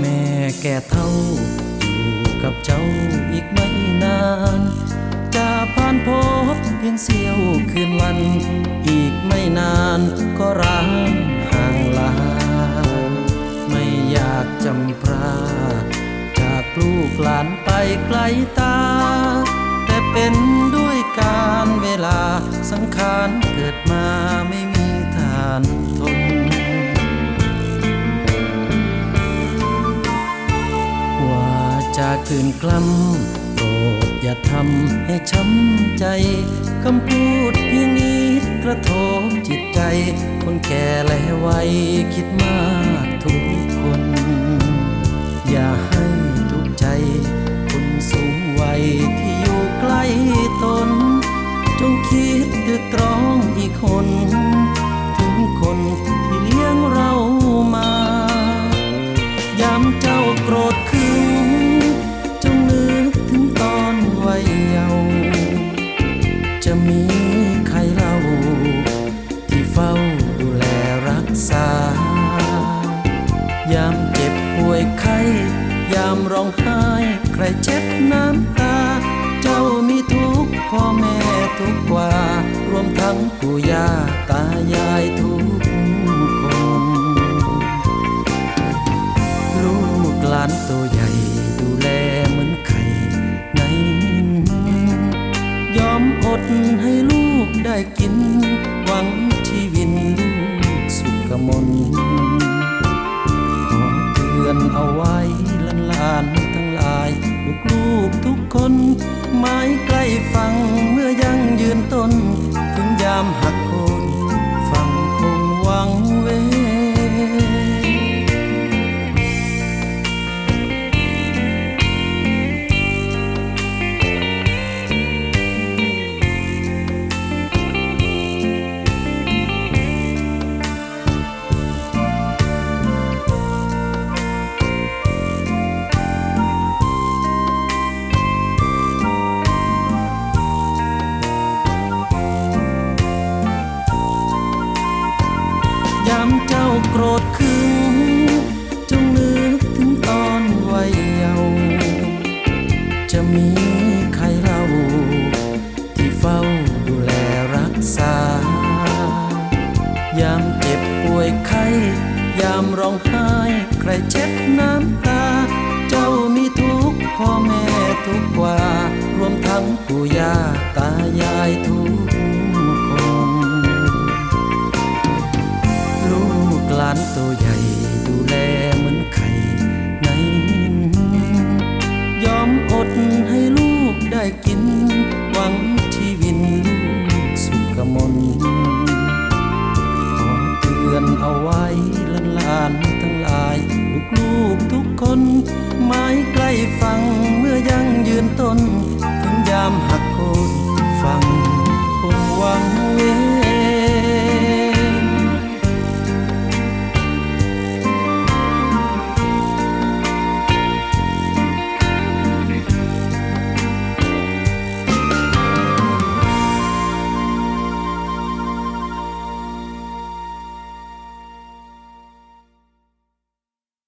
แม่แก่เท่า อยู่กับเจ้าอีกไม่นาน จะผ่านพบเพียงเสี้ยวคืนวัน อีกไม่นานก็ร้างห่างลา ไม่อยากจำพระจากลูกหลานไปไกลตา แต่เป็นด้วยการเวลาสังขารเกิดมา คืนกล้ำโปรดอย่าทำให้ช้ำใจ คำพูดเพียงนี้กระทบจิตใจ คนแก่และวัยคิดมากทุกคน อย่าให้ทุกใจ คนสูงวัยที่อยู่ใกล้ตน จงคิดตึกตรองอีกคน ถึงคนที่เลี้ยงเรามา ยามเจ้าโกรธ องไห้ ใครเช็ดน้ำตา เจ้ามีทุกพ่อแม่ทุกกว่า รวมทั้งปู่ย่าตายายทุกคน ลูกหลานตัวใหญ่ดูแลเหมือนไข่ในยอมอดให้ลูกได้กิน ลูกลูกทุกคนไม้ใกล้ฟังเมื่อยังยืนต้น ถึงยามหักามเจ้าโกรธคืนจงนึกถึงตอนวัยเยาว์จะมีใครเล่า ที่เฝ้าดูแลรักษา ยามเจ็บป่วยไข้ ยามร้องไห้ ใครเช็ดน้ำตา เจ้ามีทุกพ่อแม่ทุกข์กว่า รวมทั้งปู่ย่าตายายทุก กหลานตัวใหญ่ดูแล